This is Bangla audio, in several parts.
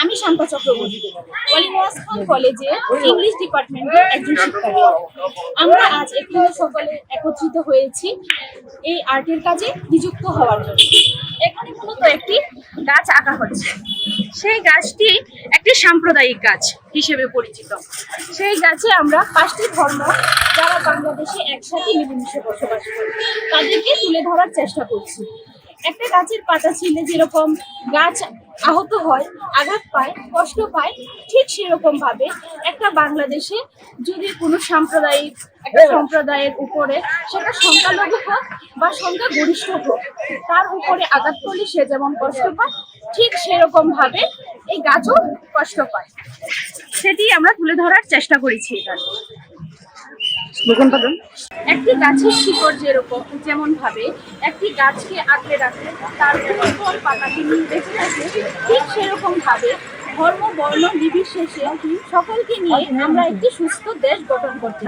আমি শান্তা চক্রবর্তী ওয়ালিমাস খান কলেজে ইংলিশ ডিপার্টমেন্টের একজন শিক্ষার্থী আমরা আজ এখানে সকলে একত্রিত হয়েছি এই আর্টের কাজে নিযুক্ত হওয়ার জন্য। এখানে মূলত একটি গাছ আঁকা হচ্ছে। সেই গাছটি একটি সাম্প্রদায়িক গাছ হিসেবে পরিচিত। সেই গাছে আমরা পাঁচটি ধর্ম যারা বাংলাদেশে একসাথে মিলেমিশে বসবাস করি, তাদেরকে তুলে ধরার চেষ্টা করছি। একটা গাছের পাতা ছিলে যেরকম গাছ আহত হয়, আঘাত পায়, কষ্ট পায়, ঠিক সেরকম ভাবে একটা বাংলাদেশে যদি কোনো সাম্প্রদায়িক, একটা সম্প্রদায়ের উপরে সেটা সংখ্যালঘু হোক বা সংখ্যা গরিষ্ঠ হোক, তার উপরে আঘাত করলে সে যেমন কষ্ট পায়, ঠিক সেরকম ভাবে এই গাছও কষ্ট পায়। সেটি আমরা তুলে ধরার চেষ্টা করেছি এখানে। একটি গাছের শিকড় যেরকম, যেমন ভাবে, একটি গাছকে আঁকড়ে রাখে তার উপর পাতাটি বেঁচে থাকে ঠিক সেরকম ভাবে ধর্ম, বর্ণ নির্বিশেষে সকলকে নিয়ে আমরা একটি সুস্থ দেশ গঠন করতে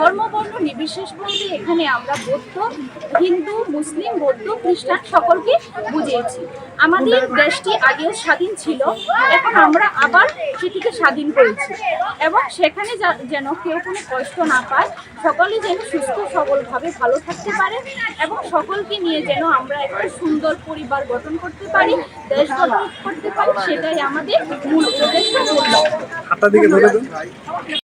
ধর্ম, বর্ণ নির্বিশেষ বলতে এখানে আমরা বৌদ্ধ, হিন্দু, মুসলিম, বৌদ্ধ, খ্রিস্টান সকলকে বুঝিয়েছি। আমাদের দেশটি আগেও স্বাধীন ছিল, এখন আমরা আবার সেটিকে স্বাধীন করেছি। এবং সেখানে যেন কেউ কোনো কষ্ট না পায়, সকলে যেন সুস্থ, সবলভাবে ভালো থাকতে পারে এবং সকলকে নিয়ে যেন আমরা একটা সুন্দর পরিবার গঠন করতে পারি, দেশ গঠন করতে পারি সেটাই আমাদের মূল উদ্দেশ্য হাতটা দিকে ধরে